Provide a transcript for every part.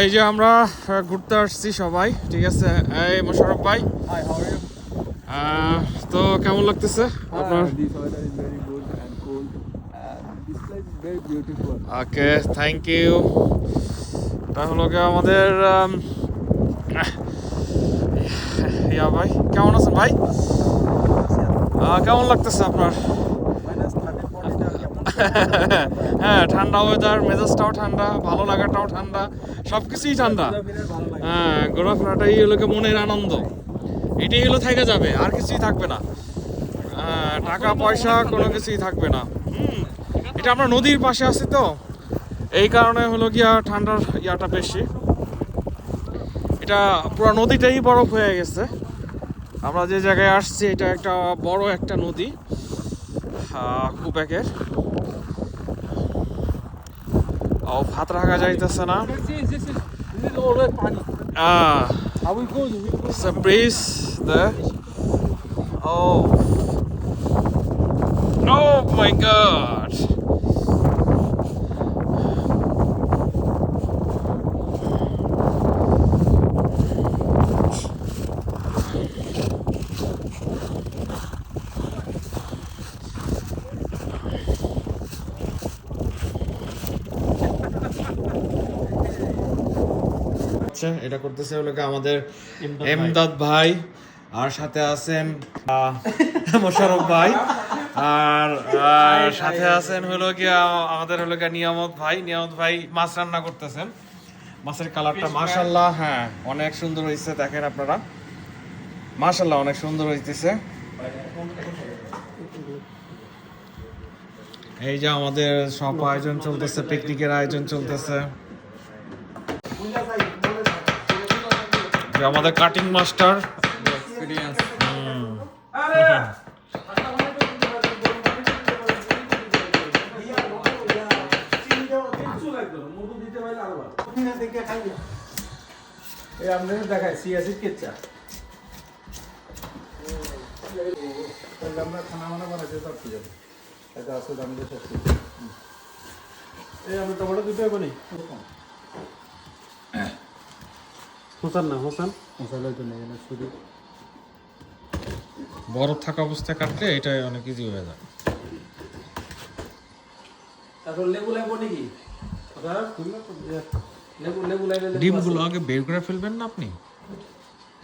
এই যে আমরা ঘুরতে আসছি সবাই ঠিক আছে? এই মোশারফ ভাই। তো কেমন লাগতেছে আপনার? very beautiful. Okay thank you এটা হলো আমাদের ইয়া ভাই কেমন আছেন ভাই? কেমন লাগতেছে আপনার Minus 30, 40 টাকা কেমন? হ্যাঁ ঠান্ডা ওয়েদার মেজাজটাও ঠান্ডা ভালো লাগাটাও ঠান্ডা সব কিছুই ঠান্ডা। হ্যাঁ ঘোরাফেরাটাই হলো মনের আনন্দ। এটাই হলো থেকে যাবে আর কিছুই থাকবে না। হ্যাঁ, টাকা পয়সা কোনো কিছুই থাকবে না। এটা আমরা নদীর পাশে আছি তো। এই কারণে হলো গিয়া ঠান্ডার ইয়াটা বেশি। এটা পুরো নদীটাই বরফ হয়ে গেছে। আমরা যে জায়গায় আসছি এটা একটা বড় একটা নদী কুবেকের ও ভাত রাখা যাইতেছে না go. It's a breeze there. Oh. Oh my god. আচ্ছা এটা করতেছে হলো আমাদের এমদাদ ভাই। আর সাথে আছেন মোশারফ ভাই আর আর সাথে আছেন হলো গিয়া আমাদের হলো গিয়া নিয়ামত ভাই। নিয়ামত ভাই মাছ রান্না করতেছেন। মাছের কালারটা মাশাল্লাহ হ্যাঁ অনেক সুন্দর হয়েছে দেখেন আপনারা। মাশাল্লাহ অনেক সুন্দর হইতেছে। এই যে আমাদের সব আয়োজন চলতেছে পিকনিকের আয়োজন চলতেছে। আমাদের কাটিং মাস্টার দেখাই সিয়াসিড কেচ্চা আমরা খানা মানা বানাইতে সব কিছু সব ঠিক এই আমরা টমেটো দুটো বানি হোসান না হোসান? বরফ থাকা অবস্থায় কাটলে এটা অনেক ইজি হয়ে যায়। তারপর লেবু লাগবো নাকি? লেবু লেবু লাগলে ডিমগুলো আগে বের করে ফেলবেন না আপনি?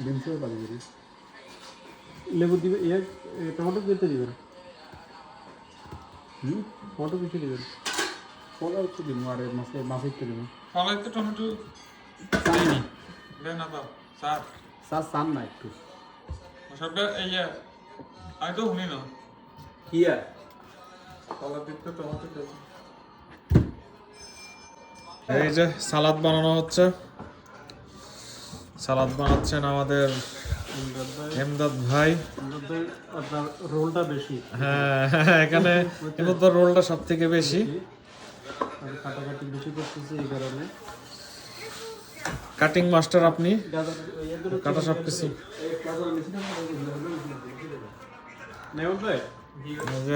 ডিম সহ পানি লেবু দিবে ইয়ে টমেটো দিতে দিবেন হুম? টমেটো কিছু দিবেন কলা একটু দিন আর মাছে মাছ একটু দিবেন ফলাই তো টমেটো দেন না দাও স্যার। সান না একটু। সবটা এই আমি তো শুনি না। এই যে সালাদ বানানো হচ্ছে। সালাদ বানাচ্ছেন আমাদের হেমদাদ ভাই। রোলটা বেশি। হ্যাঁ এখানে কিন্তু তো রোলটা সব থেকে বেশি। কাটাকাটি বেশি করতেছি এই কারণে। কাটিং মাস্টার আপনি? কাটা সব কিছু।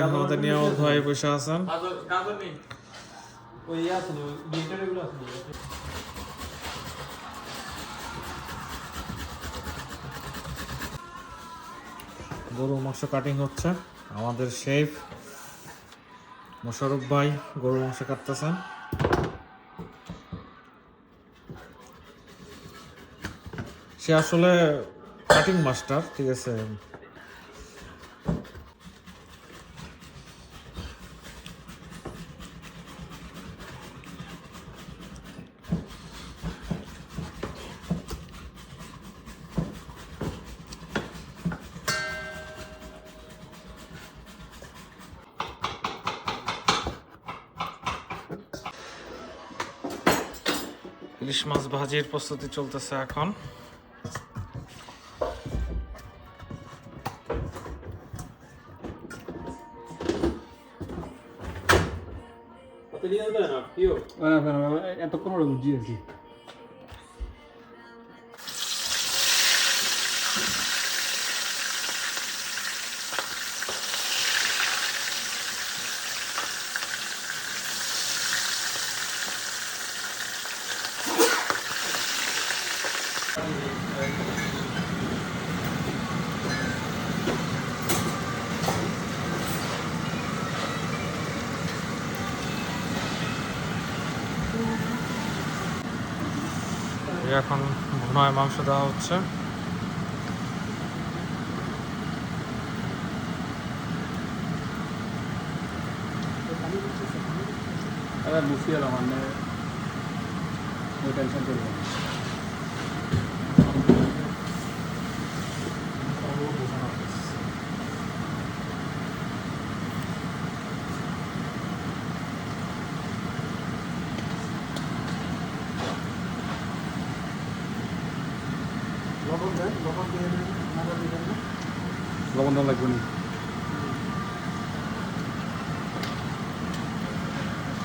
আমাদের নিয়ামত ভাই বসে আছেন। গরু মাংস কাটিং হচ্ছে। আমাদের শেফ মোশারফ ভাই গরু মাংস কাটতেছেন। সে আসলে কাটিং মাস্টার ঠিক আছে? ইলিশ মাছ ভাজির প্রস্তুতি চলতেছে এখন। Tá ligado, Renato? Viu? Ah, Renato, é tocando o dia aqui. যে এখন ভুনায় মাংস দেওয়া হচ্ছে। আরে রহমানের মানে টেনশন করব লবণ দেওয়া লাগবে না।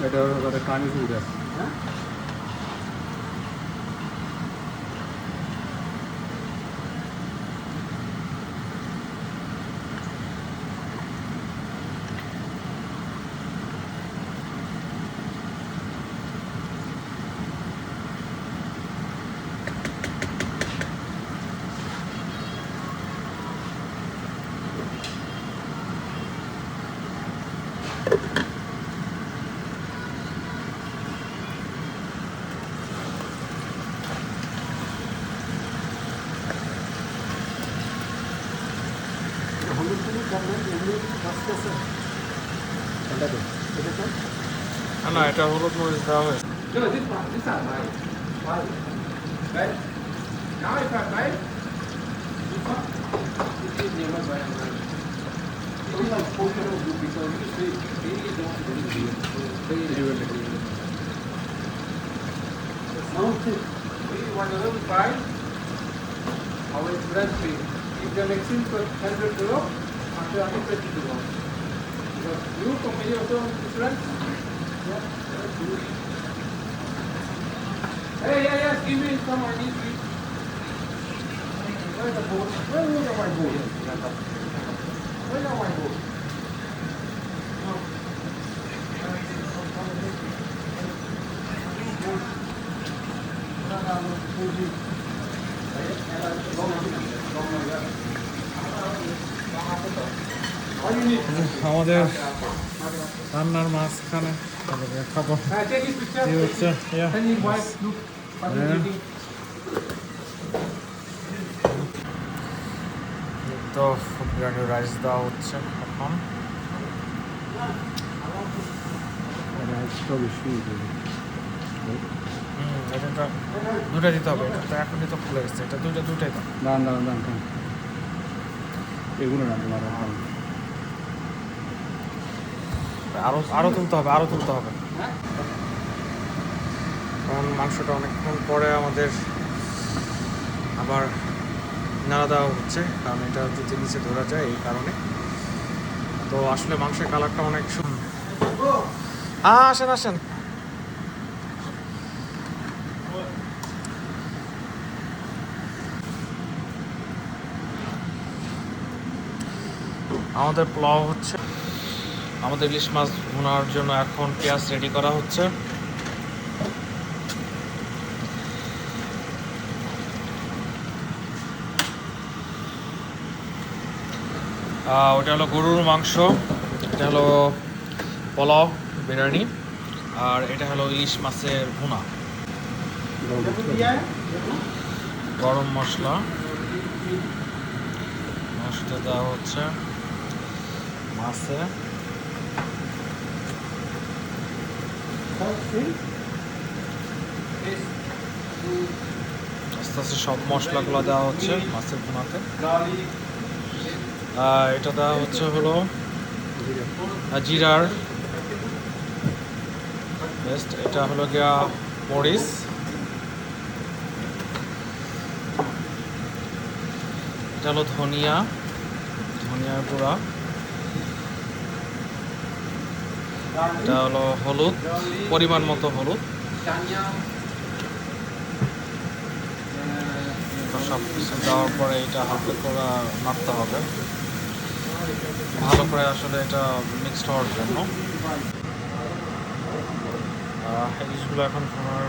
এটা কানি সুবিধা না, না এটা হলুদ মরিচ দেওয়া হয়েছে Our insurance fee. If the vaccine for 100 euro, after 120 euro. Because you company also insurance? Hey, yeah, yeah, give me some, I need. Where's the board? Where is the white? Where's the white? আমাদের রান্নার মাঝখানে খাব. তো biryani rice দেওয়া হচ্ছে এখন। দুটা দিতে হবে, এটা তো এখনই তো খুলে গেছে, এটা দুইটা দুটাই তো। দাঁড়ান দাঁড়ান দাঁড়ান খান এগুলো না। তোমার খান আরও আরও তুলতে হবে, আরও তুলতে হবে। কারণ মাংসটা অনেকক্ষণ পরে আমাদের আবার নাড়া দেওয়া হচ্ছে, কারণ এটা যদি নিচে ধরা যায় এই কারণে। তো আসলে মাংসের কালারটা অনেক সুন্দর আসেন আসেন। আমাদের পোলাও হচ্ছে আমাদের ইলিশ মাছ ভুনার জন্য এখন পেঁয়াজ রেডি করা হচ্ছে। ওটা হলো গরুর মাংস, এটা হলো পোলাও, বিরিয়ানি, আর এটা হলো ইলিশ মাছের ভুনা। গরম মশলা। মশলা দেওয়া হচ্ছে মাছে। আস্তে আস্তে সব মশলাগুলো দেওয়া হচ্ছে মাছের আহ, এটা দেওয়া হচ্ছে হলো জিরার বেস্ট এটা হলো গিয়া মরিচ। এটা হলো ধনিয়া ধনিয়ার গুঁড়া। এটা হলো হলুদ, পরিমাণ মতো হলুদ। সব কিছু দেওয়ার পরে এটা হাতে করে নাড়তে হবে। ভালো করে আসলে এটা মিক্সড হওয়ার জন্য। জিনিসগুলো এখন তোমার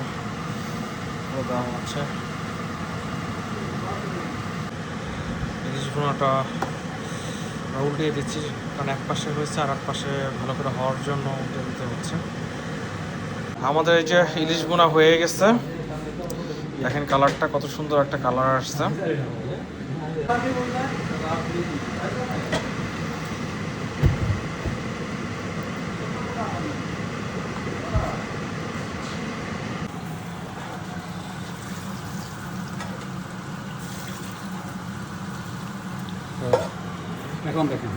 হচ্ছে। এই জিনিসগুলোটা উল্টিয়ে দিচ্ছি, কারণ এক পাশে হয়েছে আর এক পাশে ভালো করে হওয়ার জন্য উল্টে দিতে হচ্ছে। আমাদের এই যে ইলিশ বোনা হয়ে গেছে, দেখেন কালারটা কত সুন্দর একটা কালার আসছে। এখন দেখেন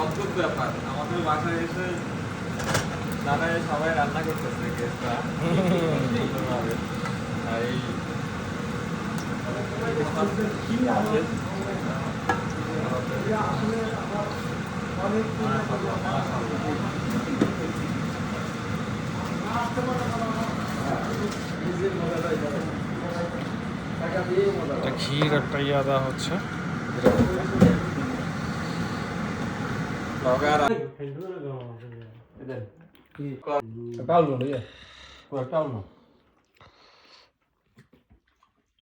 অদ্ভুত ব্যাপার আমাদের বাসায় এসে দাদাই সবাই রান্না করতেছে গেস্টরা এই এটা ক্ষীর একটা ইয়া দেওয়া হচ্ছে চাউল ইয়ে চাউল না